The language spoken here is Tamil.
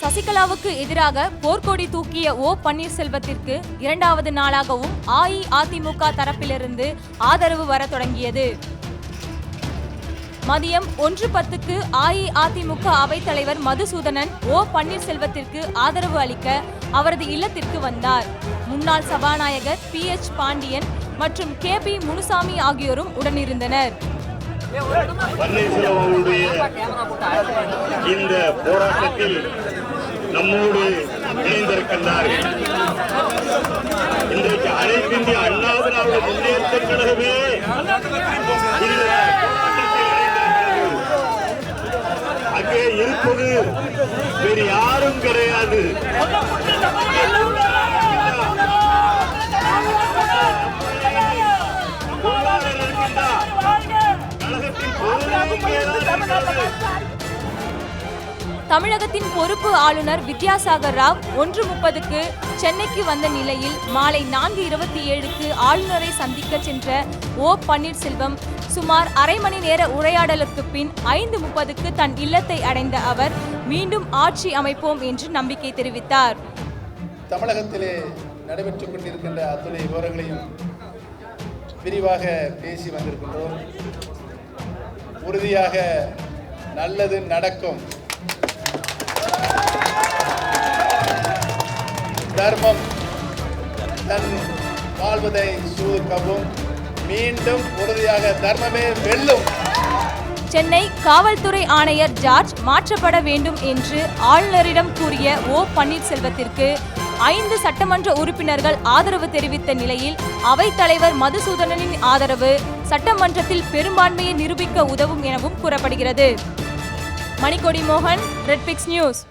சசிகலாவுக்கு எதிராக போர்க்கொடி தூக்கிய ஓ பன்னீர்செல்வத்திற்கு இரண்டாவது நாளாகவும் அஇஅதிமுக தரப்பிலிருந்து ஆதரவு வர தொடங்கியது. மதியம் ஒன்று பத்துக்கு அஇஅதிமுக அவைத்தலைவர் மதுசூதனன் ஓ பன்னீர்செல்வத்திற்கு ஆதரவு அளிக்க அவரது இல்லத்திற்கு வந்தார். முன்னாள் சபாநாயகர் பி. எச். பாண்டியன் மற்றும் கே. பி. முனுசாமி ஆகியோரும் உடனிருந்தனர். இந்த போராட்டத்தில் நம்மோடு இணைந்திருக்கின்றார் இன்றைக்கு அனைத்து இந்திய அண்ணா திராவிட முன்னேற்ற கழகமே. அங்கே இருப்பது வேறு யாரும் கிடையாது கழகத்தின் இருக்கிறது. தமிழகத்தின் பொறுப்பு ஆளுநர் வித்யாசாகர் ராவ் ஒன்று முப்பதுக்கு சென்னைக்கு வந்த நிலையில் மாலை நான்கு இருபத்தி ஏழுக்கு ஆளுநரை சந்திக்க சென்ற ஓ பன்னீர்செல்வம் சுமார் அரை மணி நேர உரையாடலுக்கு பின் ஐந்து முப்பதுக்கு தன் இல்லத்தை அடைந்த அவர் மீண்டும் ஆட்சி அமைப்போம் என்று நம்பிக்கை தெரிவித்தார். தமிழகத்திலே நடைபெற்றுக் கொண்டிருக்கின்ற அத்துணை விவரங்களையும் விரிவாக பேசி வந்திருக்கின்றோம். உறுதியாக நல்லது நடக்கும். தர்மம். தன் வாழ்வதை சூதுக்கவும் மீண்டும் உறுதியாக தர்மமே வெல்லும். சென்னை காவல்துறை ஆணையர் ஜார்ஜ் மாற்றப்பட வேண்டும் என்று ஆளுநரிடம் கூறிய ஓ பன்னீர்செல்வத்திற்கு ஐந்து சட்டமன்ற உறுப்பினர்கள் ஆதரவு தெரிவித்த நிலையில் அவைத்தலைவர் மதுசூதனனின் ஆதரவு சட்டமன்றத்தில் பெரும்பான்மையை நிரூபிக்க உதவும் எனவும் கூறப்படுகிறது. மணிக்கொடி மோகன் ரெட்பிக்ஸ் நியூஸ்.